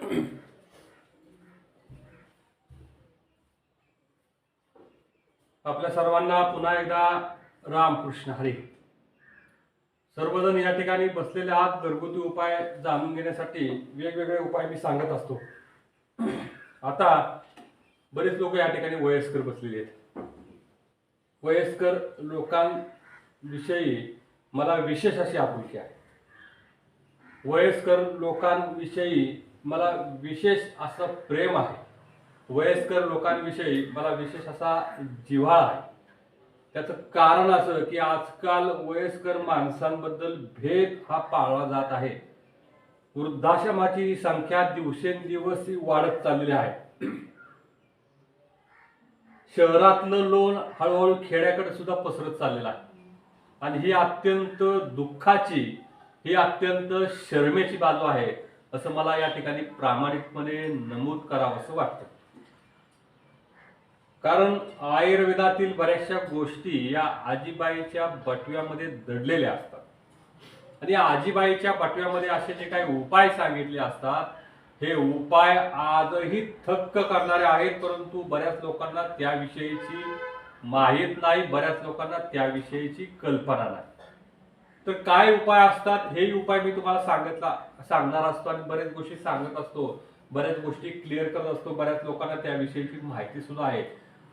आपल्या सर्वांना पुन्हा एकदा रामकृष्ण हरी. सर्वजण या ठिकाणी बसलेले आहात. घरगुती उपाय जाणून घेण्यासाठी वेगवेगळे उपाय मी सांगत असतो. आता बरेच लोक या ठिकाणी वयस्कर बसलेले आहेत. वयस्कर लोकांविषयी मला विशेष अशी आपुलकी आहे. वयस्कर लोकांविषयी मला विशेष असं प्रेम आहे. वयस्कर लोकांविषयी मला विशेष असा जिव्हाळा आहे. त्याचं कारण असं की आजकाल वयस्कर माणसांबद्दल भेद हा पाळला जात आहे. वृद्धाश्रमाची संख्या दिवसेंदिवस ही वाढत चाललेली आहे. शहरातलं लोण हळूहळू खेड्याकडे सुद्धा पसरत चाललेलं आहे. आणि ही अत्यंत दुःखाची ही अत्यंत शर्मेची बाजू आहे. असं मला या ठिकाणी प्रामाणिकपणे नमूद करावं असं वाटतं. कारण आयुर्वेदातील बऱ्याचशा गोष्टी या आजीबाईच्या बटव्यामध्ये दडलेल्या असतात. आणि या आजीबाईच्या बटव्यामध्ये असे जे काही उपाय सांगितले असतात हे उपाय आजही थक्क करणारे आहेत परंतु बऱ्याच लोकांना त्याविषयीची माहीत नाही बऱ्याच लोकांना त्याविषयीची कल्पना नाही. तर काय उपाय असतात हे उपाय मी तुम्हाला सांगितला सांगणार असतो आणि बऱ्याच गोष्टी सांगत असतो. बऱ्याच गोष्टी क्लिअर करत असतो. बऱ्याच लोकांना त्याविषयीची माहिती सुद्धा आहे.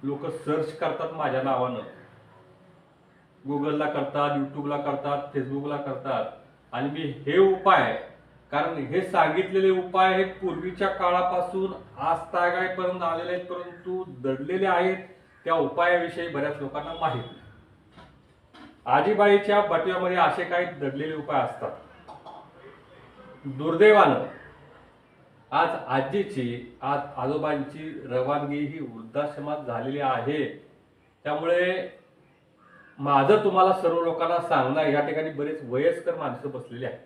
लोक सर्च करतात माझ्या नावानं. गुगलला करतात युट्यूबला करतात फेसबुकला करतात. आणि मी हे उपाय कारण हे सांगितलेले उपाय हे पूर्वीच्या काळापासून आज तागायपर्यंत आलेले आहेत परंतु दडलेले आहेत. त्या उपायाविषयी बऱ्याच लोकांना माहीत नाही. आजीबाईच्या बटव्यामध्ये असे काही दडलेले उपाय असतात. दुर्दैवानं आज आजीची आज आजोबांची रवानगी ही वृद्धाश्रमात झालेली आहे. त्यामुळे माझं तुम्हाला सर्व लोकांना सांगणं या ठिकाणी बरेच वयस्कर माणसं बसलेली आहेत.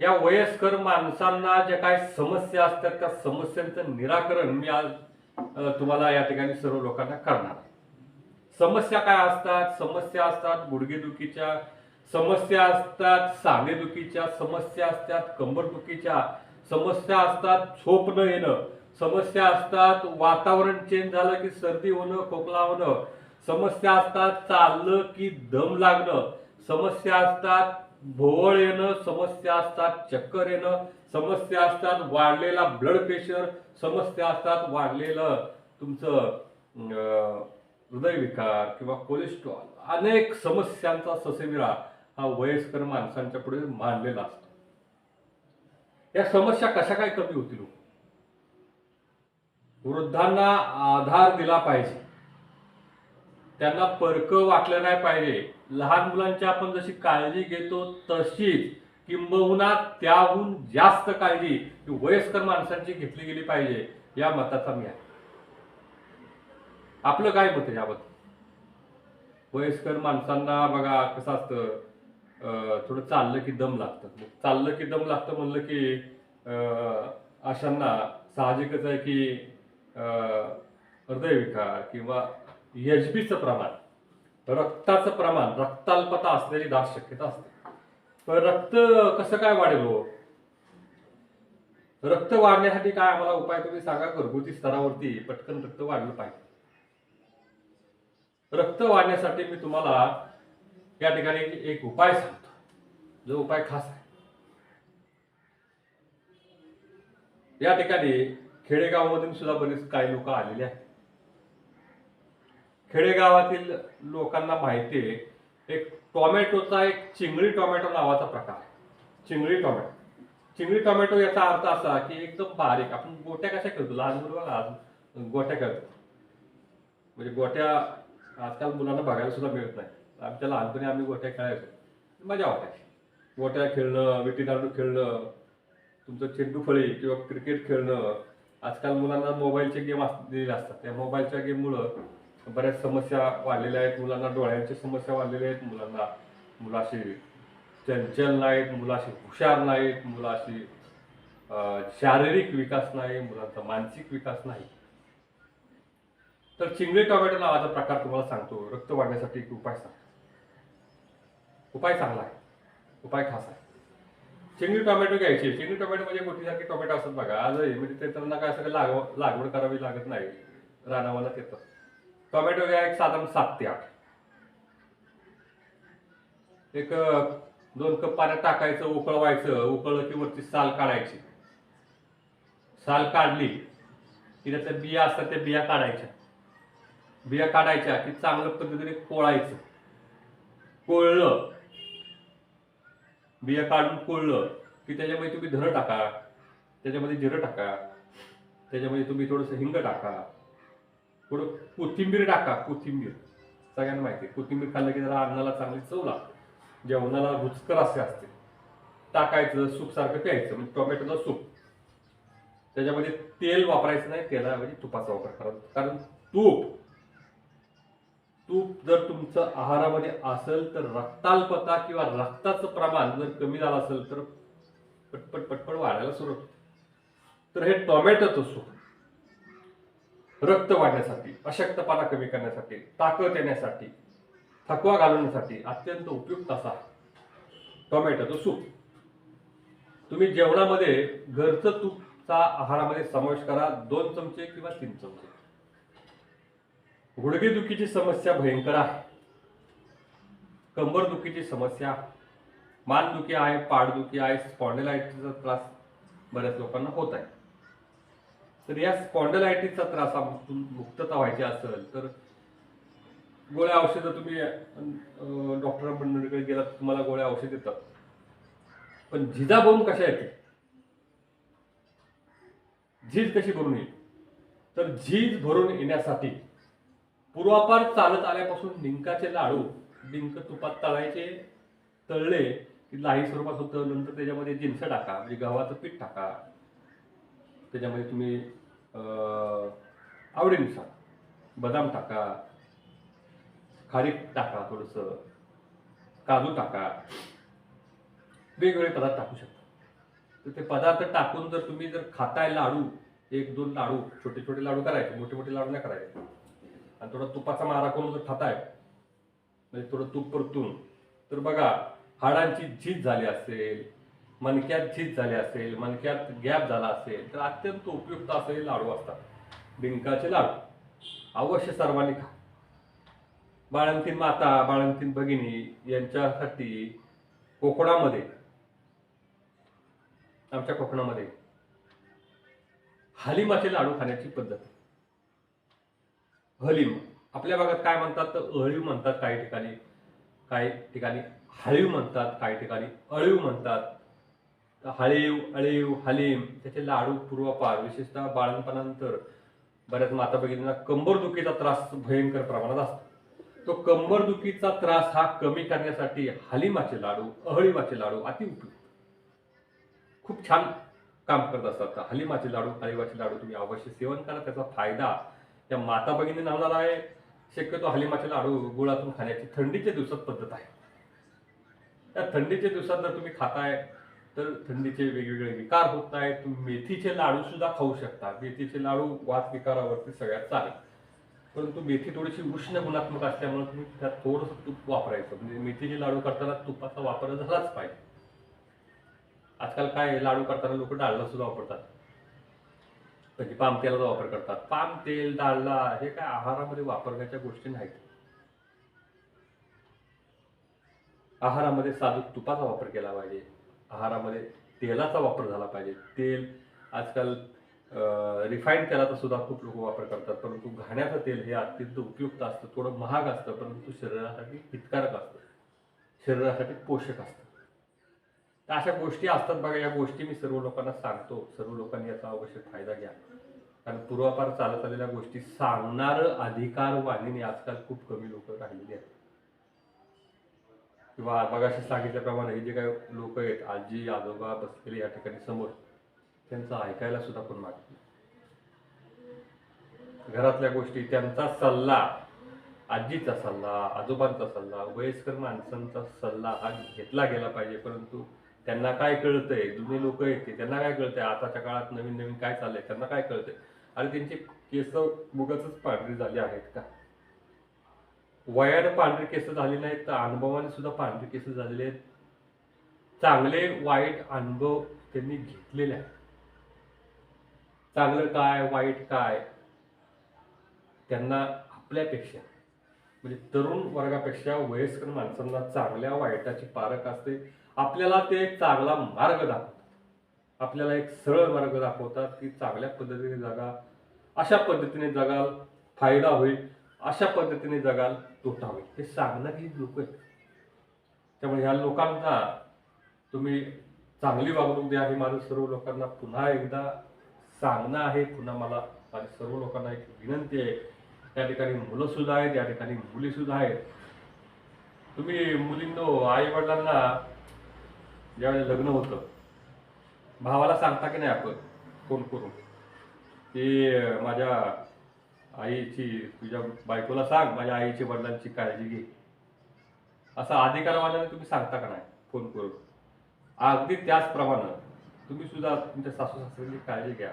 या वयस्कर माणसांना ज्या काही समस्या असतात त्या समस्यांचं निराकरण मी आज तुम्हाला या ठिकाणी सर्व लोकांना करणार समस्या काय असतात समस्या असतात गुडघेदुखीच्या समस्या असतात सांधेदुखीच्या समस्या असतात कंबरदुखीच्या समस्या असतात झोप न येणं समस्या असतात वातावरण चेंज झालं की सर्दी होणं खोकला होणं समस्या असतात चाललं की दम लागणं समस्या असतात भोवळ येणं समस्या असतात चक्कर येणं समस्या असतात वाढलेला ब्लड प्रेशर समस्या असतात वाढलेलं तुमचं हृदयविकार किंवा कोलेस्ट्रॉल अनेक समस्यांचा ससेमिरा हा वयस्कर माणसांच्या पुढे मांडलेला असतो. या समस्या कशा काय कमी होतील हो? वृद्धांना आधार दिला पाहिजे. त्यांना परक वाटलं नाही पाहिजे. लहान मुलांची आपण जशी काळजी घेतो तशीच किंबहुना त्याहून जास्त काळजी ही वयस्कर माणसांची घेतली गेली पाहिजे या मताचा मी आहे. आपलं काय मत आहे याबद्दल? वयस्कर माणसांना बघा कसं असतं थोडं चाललं की दम लागतं. मग चाललं की दम लागतं म्हणलं की अं, अशांना साहजिकच आहे की अं, हृदयविकार किंवा एच बीचं प्रमाण रक्ताचं प्रमाण रक्ताल्पता असलेली दाट शक्यता असते. पण रक्त कसं काय वाढेल हो? रक्त वाढण्यासाठी काय आम्हाला उपाय तुम्ही सांगा? घरगुती स्तरावरती पटकन रक्त वाढलं पाहिजे. रक्त वाढण्यासाठी मी तुम्हाला या ठिकाणी एक उपाय सांगतो. जो उपाय खास आहे. या ठिकाणी खेडेगावामधून सुद्धा बरेच काही लोक आलेले आहेत. खेडेगावातील लोकांना माहिती आहे एक टोमॅटोचा एक चिंगळी टोमॅटो नावाचा प्रकार आहे. चिंगळी टोमॅटो. चिंगळी टोमॅटो याचा अर्थ असा की एकदम बारीक आपण गोट्या कशा करतो लहान मुलं बघा आज गोट्या करतो म्हणजे गोट्या आजकाल मुलांना बघायला सुद्धा मिळत नाही. आमच्या लहानपणी आम्ही गोट्या खेळायचो. मजा वाटायची. गोट्या खेळणं विटीदांडू खेळणं तुमचं चेंडू फळी किंवा क्रिकेट खेळणं. आजकाल मुलांना मोबाईलचे गेम दिलेले असतात. त्या मोबाईलच्या गेममुळं बऱ्याच समस्या वाढलेल्या आहेत मुलांना. डोळ्यांच्या समस्या वाढलेल्या आहेत मुलांना. मुलाशी चंचल नाहीत मुलाशी हुशार नाहीत मुलाशी शारीरिक विकास नाही मुलांचा मानसिक विकास नाही. तर चिंगळी टोमॅटो नावाचा प्रकार तुम्हाला सांगतो. रक्त वाढण्यासाठी एक उपाय सांगतो. उपाय चांगला आहे. उपाय खास आहे. चिंगळी टोमॅटो घ्यायची. चिंगळी टोमॅटो म्हणजे मोठीसारखी टोमॅटो असतात बघा. आजही म्हणजे ते त्यांना काय सगळं लाग लागवड करावी लागत नाही. रानावनात येतं टोमॅटो घ्या एक साधारण सात ते आठ. एक दोन कप पाण्यात टाकायचं उकळवायचं. उकळलं की वरची साल काढायची. साल काढली की त्यातल्या बिया असतात त्या बिया काढायच्या. बिया काढायच्या की चांगल्या पद्धतीने कोळायचं. कोळलं. बिया काढून कोळलं की त्याच्यामध्ये तुम्ही धरं टाका. त्याच्यामध्ये जिरं टाका. त्याच्यामध्ये तुम्ही थोडंसं हिंग टाका. थोडं कोथिंबीर टाका कोथिंबीर. सगळ्यांना माहिती आहे कोथिंबीर खाल्लं की जरा अन्नाला चांगली चव लागते. जेवणाला रुचकर असे असते. टाकायचं सूप सारखं प्यायचं म्हणजे टोमॅटोचं सूप. त्याच्यामध्ये तेल वापरायचं नाही तेलाऐवजी तुपाचा वापर करा. कारण तूप तूप जर तुमचं आहारामध्ये असेल तर रक्ताल्पता किंवा रक्ताचं प्रमाण जर कमी झालं असेल तर पटपट पटपट वाढायला सुरुवात तर हे टॉमॅटोच असो रक्त वाढण्यासाठी अशक्तपणा कमी करण्यासाठी ताकद येण्यासाठी थकवा घालवण्यासाठी अत्यंत उपयुक्त असा टोमॅटोचं सूप. तुम्ही जेवणामध्ये घरचं तूपचा आहारामध्ये समावेश करा दोन चमचे किंवा तीन चमचे. गुडघेदुखीची समस्या भयंकर आहे. कंबरदुखीची समस्या मानदुखी आहे पाठदुखी आहे स्पॉन्डेलायटिसचा त्रास बऱ्याच लोकांना होत आहे. तर या स्पॉन्डेलायटिसचा त्रासापासून मुक्तता व्हायची असेल तर गोळ्या औषधं तुम्ही डॉक्टर मंडळीकडे गेलात तुम्हाला गोळ्या औषध देतात. पण झिजा भरून कशा येते झीज कशी भरून येईल? तर झीज भरून येण्यासाठी पूर्वापार चालत आल्यापासून डिंकाचे लाडू डिंक तुपात तळायचे तळले की लाही स्वरूपात होतं. नंतर त्याच्यामध्ये जिन्स टाका म्हणजे गव्हाचं पीठ टाका. त्याच्यामध्ये तुम्ही आवडीनुसार बदाम टाका खारीक टाका थोडंसं काजू टाका. वेगवेगळे पदार्थ टाकू शकता. तर ते पदार्थ टाकून जर तुम्ही जर खाताय लाडू एक दोन लाडू छोटे छोटे लाडू करायचे मोठे मोठे लाडू नाही करायचे आणि थोडा तुपाचा मारा करून जर खाताय म्हणजे थोडं तूप परतून. तर बघा हाडांची झीज झाली असेल मणक्यात झीज झाली असेल मणक्यात गॅप झाला असेल तर अत्यंत उपयुक्त असे लाडू असतात. डिंकाचे लाडू. अवश्य सर्वांनी खा. बाळंतीन माता बाळंतीन भगिनी यांच्यासाठी कोकणामध्ये आमच्या कोकणामध्ये हालिमाचे लाडू खाण्याची पद्धत हलीव आपल्या भागात काय म्हणतात? तर अळीव म्हणतात काही ठिकाणी काही ठिकाणी हळीव म्हणतात काही ठिकाणी अळीव म्हणतात. हळीव अळीव हलीम त्याचे लाडू पूर्वापार विशेषतः बाळणपणानंतर बऱ्याच माता भगिनींना कंबरदुखीचा त्रास भयंकर प्रमाणात असतो. तो कंबरदुखीचा त्रास हा कमी करण्यासाठी हलिमाचे लाडू अहळीमाचे लाडू अति उपयुक्त. खूप छान काम करत असतात. हलिमाचे लाडू हलिमाचे लाडू तुम्ही अवश्य सेवन करा. त्याचा फायदा त्या माता भगिनी नावला आहे. शक्यतो हलिमाचे लाडू गुळातून खाण्याची थंडीच्या दिवसात पद्धत आहे. त्या थंडीच्या दिवसात जर तुम्ही खाताय तर थंडीचे वेगवेगळे विकार होत आहेत तुम्ही मेथीचे लाडू सुद्धा खाऊ शकता. मेथीचे लाडू वात विकारावरती सगळ्यात चालेल परंतु मेथी थोडीशी उष्ण गुणात्मक असल्यामुळे तुम्ही त्यात थोडंसं तूप वापरायचं. म्हणजे मेथीचे लाडू करताना तुपाचा वापर झालाच पाहिजे. आजकाल काय आहे, लाडू करताना लोक डाळला सुद्धा वापरतात. म्हणजे पाम तेलाचा वापर करतात. पाम तेल डाळला हे काय आहारामध्ये वापरण्याच्या गोष्टी नाहीत. आहारामध्ये साधूक तुपाचा वापर केला पाहिजे. आहारामध्ये तेलाचा वापर झाला पाहिजे. तेल आजकाल रिफाईंड तेलाचा सुद्धा खूप लोक वापर करतात. परंतु घाण्याचं तेल हे अत्यंत उपयुक्त असतं. थोडं महाग असतं परंतु शरीरासाठी हितकारक असतं. शरीरासाठी पोषक असतं. तर अशा गोष्टी असतात बघा या गोष्टी मी सर्व लोकांना सांगतो. सर्व लोकांनी याचा अवश्य फायदा घ्या. कारण पूर्वापार चालत आलेल्या गोष्टी सांगणार अधिकारवाणीने आजकाल खूप कमी लोक राहिलेली आहेत. किंवा मगाशी सांगितल्याप्रमाणे हे जे काही लोक आहेत आजी आजोबा बसलेले या ठिकाणी समोर त्यांचं ऐकायला सुद्धा पण मागत घरातल्या गोष्टी त्यांचा सल्ला आजीचा सल्ला आजोबांचा सल्ला वयस्कर माणसांचा सल्ला हा घेतला गेला पाहिजे. परंतु त्यांना काय कळतंय? जुने लोक आहेत ते त्यांना काय कळतंय? आताच्या काळात नवीन नवीन काय चाललंय? त्यांना काय कळतंय? आणि त्यांची केस मुगाच पांढरी झाली आहेत का? वयाने पांढरी केस झाले नाहीत तर अनुभवाने सुद्धा पांढरी केस झालेले आहेत. चांगले वाईट अनुभव त्यांनी घेतलेले आहेत. चांगलं काय वाईट काय? त्यांना आपल्यापेक्षा म्हणजे तरुण वर्गापेक्षा वयस्कर माणसांना चांगल्या वाईटाची पारख असते. आपल्याला ते एक चांगला मार्ग दाखवतात. आपल्याला एक सरळ मार्ग दाखवतात की चांगल्या पद्धतीने जगा अशा पद्धतीने जगाल फायदा होईल अशा पद्धतीने जगाल तोटा होईल. हे सांगणारी लोक आहेत. त्यामुळे ह्या लोकांना तुम्ही चांगली वागणूक द्या हे माझं सर्व लोकांना पुन्हा एकदा सांगणं आहे. पुन्हा मला माझ्या सर्व लोकांना एक विनंती आहे. त्या ठिकाणी मुलंसुद्धा आहेत या ठिकाणी मुलीसुद्धा आहेत. तुम्ही मुलींनो आई वडिलांना ज्यावेळेस लग्न होतं भावाला सांगता की नाही आपण फोन करून की माझ्या आईची तुझ्या बायकोला सांग माझ्या आईची वडिलांची काळजी घे. असा अधिकारवाल्याने तुम्ही सांगता का नाही फोन करून? अगदी त्याचप्रमाणे तुम्ही सुद्धा तुमच्या सासू सासऱ्यांची काळजी घ्या.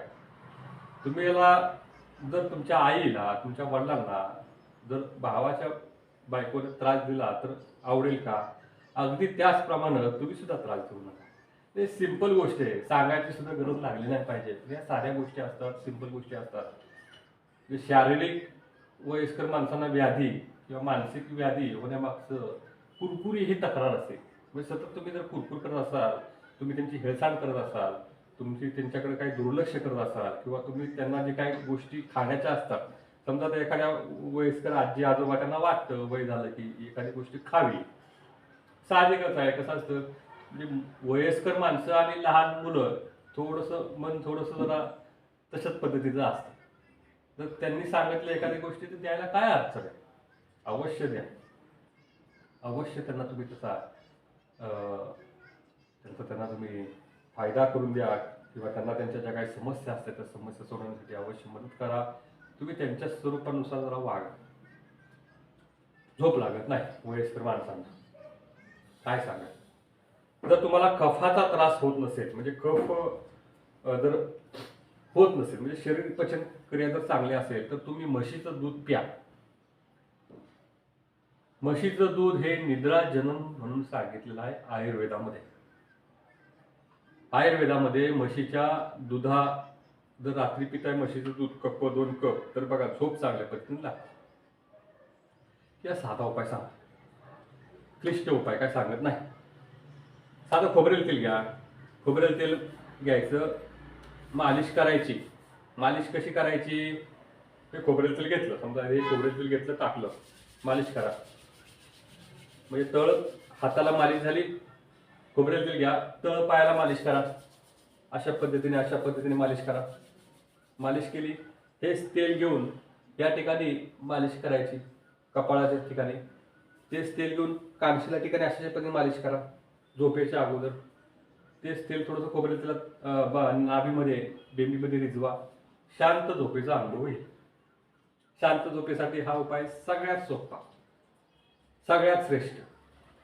तुम्ही याला जर तुमच्या आईला तुमच्या वडिलांना जर भावाच्या बायकोने त्रास दिला तर आवडेल का? अगदी त्याचप्रमाणे तुम्ही सुद्धा त्रास देऊ नका. ते सिंपल गोष्ट आहे. सांगायची सुद्धा गरज लागली नाही पाहिजे. या साध्या गोष्टी असतात सिंपल गोष्टी असतात. शारीरिक वयस्कर माणसांना व्याधी किंवा मानसिक व्याधी होण्यामागचं कुरकुरी ही तक्रार असते म्हणजे सतत तुम्ही जर कुरकुर करत असाल तुम्ही त्यांची हेळसांड करत असाल तुमची त्यांच्याकडे काही दुर्लक्ष करत असाल किंवा तुम्ही त्यांना जे काही गोष्टी खाण्याच्या असतात समजा तर एखाद्या वयस्कर आजी आजोबा त्यांना वाटतं वय झालं की एखादी गोष्टी खावी साहजिकच आहे. कसं असतं म्हणजे वयस्कर माणसं आणि लहान मुलं थोडंसं मन थोडंसं जरा तशाच पद्धतीचं असतं. तर त्यांनी सांगितलं एखाद्या गोष्टी तर द्यायला काय अडचण आहे? अवश्य द्या. अवश्य त्यांना तुम्ही तसा त्यांचा त्यांना तुम्ही फायदा करून द्या किंवा त्यांना त्यांच्या ज्या काही समस्या असतात त्या समस्या सोडवण्यासाठी अवश्य मदत करा. तुम्ही त्यांच्या स्वरूपानुसार जरा वागा. झोप लागत नाही वयस्कर माणसांना. काय सांगा जर तुम्हाला कफाचा त्रास होत नसेल म्हणजे कफ जर होत नसेल म्हणजे शरीर पचन क्रिया जर चांगली असेल तर तुम्ही म्हशीचं दूध प्या. म्हशीचं दूध हे निद्रा जनन म्हणून सांगितलेलं आहे आयुर्वेदामध्ये. आयुर्वेदामध्ये म्हशीच्या दुधा जर रात्री पिताय म्हशीचं दूध कप दोन कप तर बघा झोप चांगल्या पद्धतीने लागते. या साधा उपाय सांगा क्लिष्ट उपाय काय सांगत नाही. साधं खोबरेल तेल घ्या. खोबरेल तेल घ्यायचं. मालिश करायची. मालिश कशी करायची? हे खोबरेल तेल घेतलं. समजा हे खोबरेल तेल घेतलं टाकलं. मालिश करा. म्हणजे तळ हाताला मालिश झाली खोबरेल तेल घ्या. तळ पायाला मालिश करा. अशा पद्धतीने अशा पद्धतीने मालिश करा. मालिश केली हेच तेल घेऊन या ठिकाणी मालिश करायची. कपाळाच्या ठिकाणी. तेच तेल घेऊन कानशीला ठिकाणी अशा पद्धतीने मालिश करा झोपेच्या अगोदर. तेच तेल थोडंसं खोबरेल तेलात ब बा- नाभीमध्ये बेंबीमध्ये रिजवा. शांत झोपेचा अनुभव येईल शांत झोपेसाठी हा उपाय सगळ्यात सोपा. सगळ्यात श्रेष्ठ.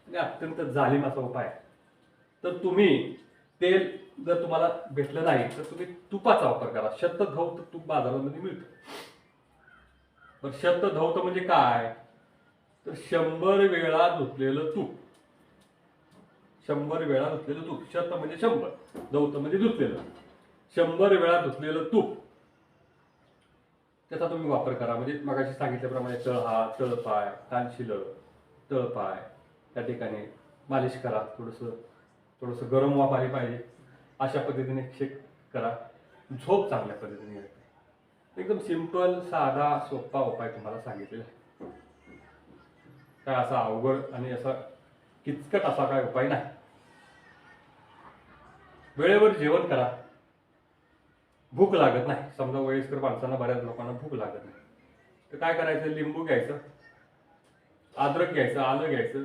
आणि अत्यंत जालिम असा उपाय आहे. तर तुम्ही तेल जर तुम्हाला भेटलं नाही तर तुम्ही तुपाचा वापर करा. शत धौत तूप बाजारामध्ये मिळतं. पण शत धौत म्हणजे काय? तर शंभर वेळा धुतलेलं तूप. शंभर वेळा धुतलेलं तूप. शत म्हणजे शंभर दौत म्हणजे धुतलेलं. शंभर वेळा धुतलेलं तूप. त्याचा तुम्ही वापर करा. म्हणजे मगाशी सांगितल्याप्रमाणे तळहा तळपाय कानशिलं तळपाय त्या ठिकाणी मालिश करा. थोडंसं थोडंसं गरम वाफ आली पाहिजे. अशा पद्धतीने शेक करा. झोप चांगल्या पद्धतीने एकदम सिंपल साधा सोपा उपाय तुम्हाला सांगितलेला आहे. काय असा अवघड आणि असा किचकट असा काय उपाय नाही. वेळेवर जेवण करा. भूक लागत नाही. समजा वयस्कर माणसांना बऱ्याच लोकांना भूक लागत नाही. तर काय करायचं? लिंबू घ्यायचं. अद्रक घ्यायचं आलं घ्यायचं.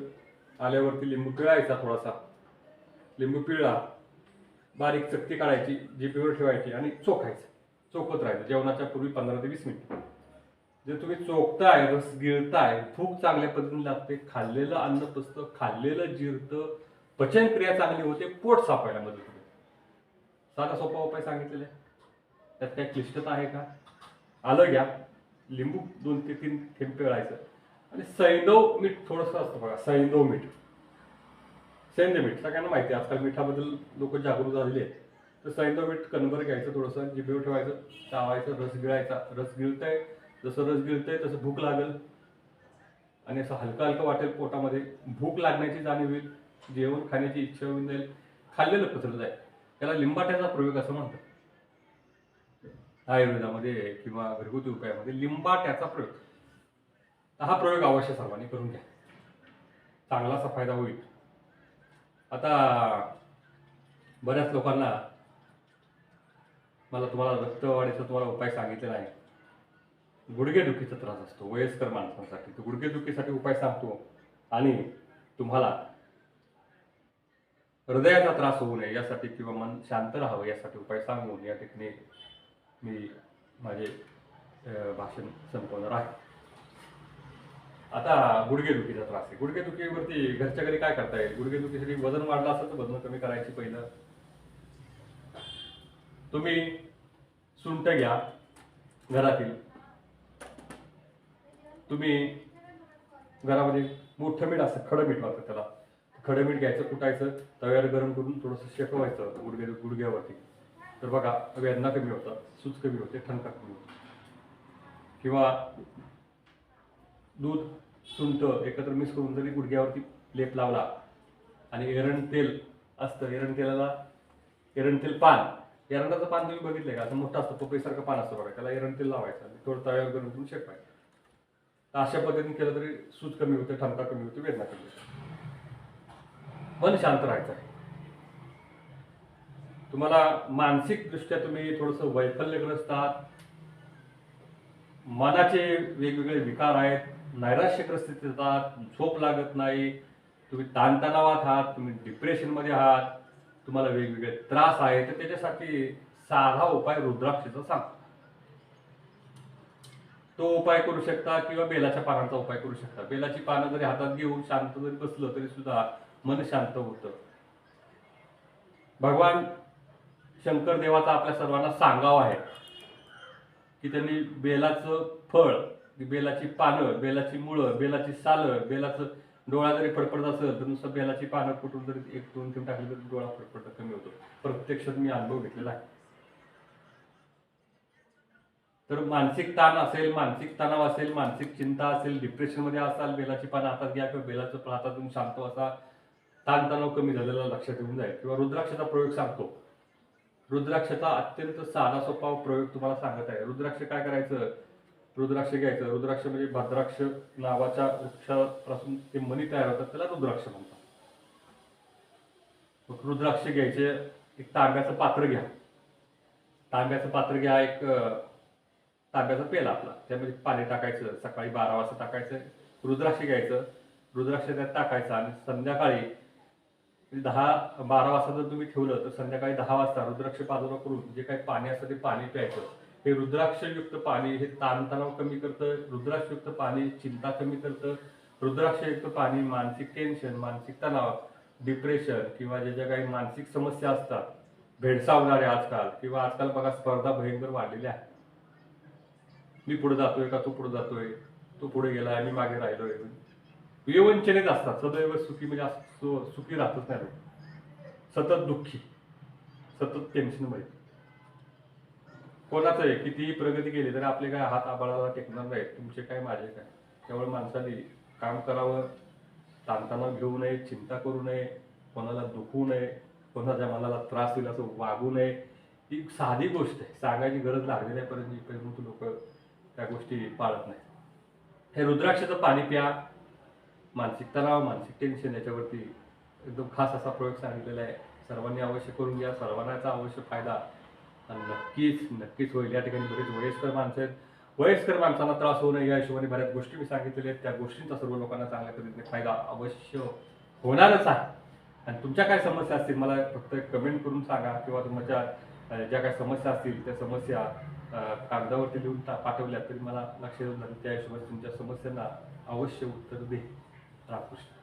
आल्यावरती लिंबू पिळायचा थोडासा. लिंबू पिळला बारीक चकती काढायची जीपीवर ठेवायची आणि चोखायचं. चोखत राहायचं. जेवणाच्या पूर्वी पंधरा ते वीस मिनिटं. जे तुम्ही चोखताय रस गिळताय भूक चांगल्या पद्धतीने लागते खाल्लेलं अन्न पचतं खाल्लेलं जिरतं पचनक्रिया चांगली होते पोट सापायला मदत होते. साधा सोपा उपाय सांगितलेला आहे. त्यात काय क्लिष्टता आहे का? आलं घ्या. लिंबू दोन ते तीन थेंब पिळायचं. आणि सैंदव मीठ थोडंसं असतं बघा सैंदव मीठ. सैंद मीठ सगळ्यांना माहिती आहे आजकाल मिठाबद्दल लोक जागरूक झालेले आहेत. तर सैंदव मीठ कणभर घ्यायचं थोडंसं जिभेवर ठेवायचं चावायचं रस गिळायचा. रस गिळतंय जसं रस गिळतंय तसं भूक लागेल. आणि असं हलका हलकं वाटेल पोटामध्ये. भूक लागण्याची जाणीव होईल जेवण खाण्याची इच्छा होऊन जाईल. खाल्लेलं पचलं जाईल. त्याला लिंबाट्याचा प्रयोग असं म्हणतात. आयुर्वेदामध्ये किंवा घरगुती उपायामध्ये लिंबाट्याचा प्रयोग. हा प्रयोग अवश्य सर्वांनी करून घ्या. चांगलासा फायदा होईल. आता बऱ्याच लोकांना मला तुम्हाला रक्तवाढीचा तुम्हाला उपाय सांगितलेला आहे. गुडघेदुखीचा त्रास असतो वयस्कर माणसांसाठी. तर गुडघेदुखीसाठी उपाय सांगतो. आणि तुम्हाला हृदयाचा त्रास होऊ नये यासाठी किंवा मन शांत राहावं यासाठी उपाय सांगून या ठिकाणी मी माझे भाषण संपवणार आहे. आता गुडघेदुखीचा त्रास आहे. गुडघेदुखीवरती घरच्या घरी काय करता येईल? गुडघेदुखीसाठी वजन वाढलं असेल तर वजन कमी करायची पहिलं. तुम्ही सुंट घ्या घरातील. तुम्ही घरामध्ये मोठं मीठ असतं खडं मीठ वाटतं त्याला. खडं मीठ घ्यायचं कुटायचं तव्यावर गरम करून थोडंसं शेकवायचं गुडघे गुडघ्यावरती. तर बघा वेदना कमी होतात सूज कमी होते ठणका कमी होतो. किंवा दूध सुंट एकत्र मिक्स करून जरी गुडघ्यावरती लेप लावला आणि एरण तेल असतं एरण तेलाला एरण तेल पान. एरंडाचं पान तुम्ही बघितलं का? असं मोठं असतं पपईसारखं पान असतं बघा त्याला एरण तेल लावायचं आणि थोडं तव्यावर गरम करून शेकवायचं. तर अशा पद्धतीने केलं तरी सूज कमी होते ठणका कमी होते वेदना कमी होते. मन शांत राहायचं आहे. तुम्हाला मानसिकदृष्ट्या तुम्ही थोडंसं वैफल्यग्रस्त आहात. मनाचे वेगवेगळे विकार आहेत. नैराश्यग्रस्त येतात झोप लागत नाही. तुम्ही ताणतणावात आहात. तुम्ही डिप्रेशनमध्ये आहात. तुम्हाला वेगवेगळे त्रास आहेत. तर त्याच्यासाठी साधा उपाय रुद्राक्षेचा सांगतो. तो उपाय करू शकता किंवा बेलाच्या पानांचा उपाय करू शकता. बेलाची पानं जरी हातात घेऊन शांत जरी बसलं तरी सुद्धा मन शांत होतं. भगवान शंकर देवाचा आपल्या सर्वांना सांगाव आहे की त्यांनी बेलाचं फळ बेलाची पानं बेलाची मुळं बेलाची सालं बेलाचं डोळा जरी फडफडत असेल तर नुसतं बेलाची पानं कुठून जरी एक दोन तीन टाकली तरी डोळा फडफडत कमी होतो. प्रत्यक्षात मी अनुभव घेतलेला आहे. तर मानसिक ताण असेल मानसिक तणाव असेल मानसिक चिंता असेल डिप्रेशनमध्ये असाल बेलाची पानं हातात घ्या किंवा बेलाचं फळ हातात घेऊन शांत असा ताणतणाव कमी झालेला लक्षात येऊन जाईल. किंवा रुद्राक्षाचा प्रयोग सांगतो. रुद्राक्षाचा अत्यंत साधा सोपा प्रयोग तुम्हाला सांगत आहे. रुद्राक्ष काय करायचं? रुद्राक्ष घ्यायचं. रुद्राक्ष म्हणजे भद्राक्ष नावाच्या वृक्षापासून ते मणी तयार होतात त्याला रुद्राक्ष म्हणतात. रुद्राक्ष घ्यायचे. एक तांब्याचं पात्र घ्या. तांब्याचं पात्र घ्या. एक तांब्याचा पेला आपला. त्यामध्ये पाणी टाकायचं सकाळी बारा वाजता टाकायचं रुद्राक्ष घ्यायचं. रुद्राक्ष त्यात टाकायचं आणि संध्याकाळी दहा बारा वाजता जर तुम्ही ठेवलं तर संध्याकाळी दहा वाजता रुद्राक्ष बाजूला करून जे काही पाणी असतं ते पाणी प्यायचं. हे रुद्राक्षयुक्त पाणी हे ताणतणाव कमी करतं रुद्राक्षयुक्त पाणी चिंता कमी करतं. रुद्राक्षयुक्त पाणी मानसिक टेन्शन मानसिक तणाव डिप्रेशन किंवा ज्या ज्या काही मानसिक समस्या असतात भेडसावणारे आजकाल किंवा आजकाल बघा स्पर्धा भयंकर वाढलेल्या आहेत. मी पुढे जातोय का तो पुढे जातोय? तो पुढे गेलाय मी मागे राहिलोय. विवंचनेत असतात. सदैव सुखी म्हणजे असं सु- सुखी राहतच नाही लोक. सतत दुःखी. सतत टेन्शनमध्ये कोणाचं आहे? कितीही प्रगती केली तरी आपले काय हात आबाळाला टेकणार नाही तुमचे काय माझे काय? त्यामुळे माणसाने काम करावं. ताणताना घेऊ नये चिंता करू नये. कोणाला दुखवू नये. कोणाच्या मनाला त्रास होईल असं वागू नये. ही साधी गोष्ट आहे. सांगायची गरज लागली नाही परंतु परंतु लोक त्या गोष्टी पाळत नाही. हे रुद्राक्षाचं पाणी प्या. मानसिक तणाव मानसिक टेन्शन याच्यावरती एकदम खास असा प्रयोग सांगितलेला आहे. सर्वांनी अवश्य करून घ्या. सर्वांनाचा अवश्य फायदा. आणि नक्कीच नक्कीच होईल. या ठिकाणी बरेच वयस्कर माणसं आहेत. वयस्कर माणसांना त्रास होऊ नये. या हिशोबाने बऱ्याच गोष्टी मी सांगितलेल्या आहेत. त्या गोष्टींचा सर्व लोकांना चांगल्या पद्धतीने फायदा अवश्य होणारच आहे. आणि तुमच्या काय समस्या असतील मला फक्त कमेंट करून सांगा किंवा तुमच्या ज्या काय समस्या असतील त्या समस्या कागदावरती लिहून पाठवल्या तरी मला लक्ष येऊन जाईल त्या हिशोबाने तुमच्या समस्यांना अवश्य उत्तर दे रामकृष्ण.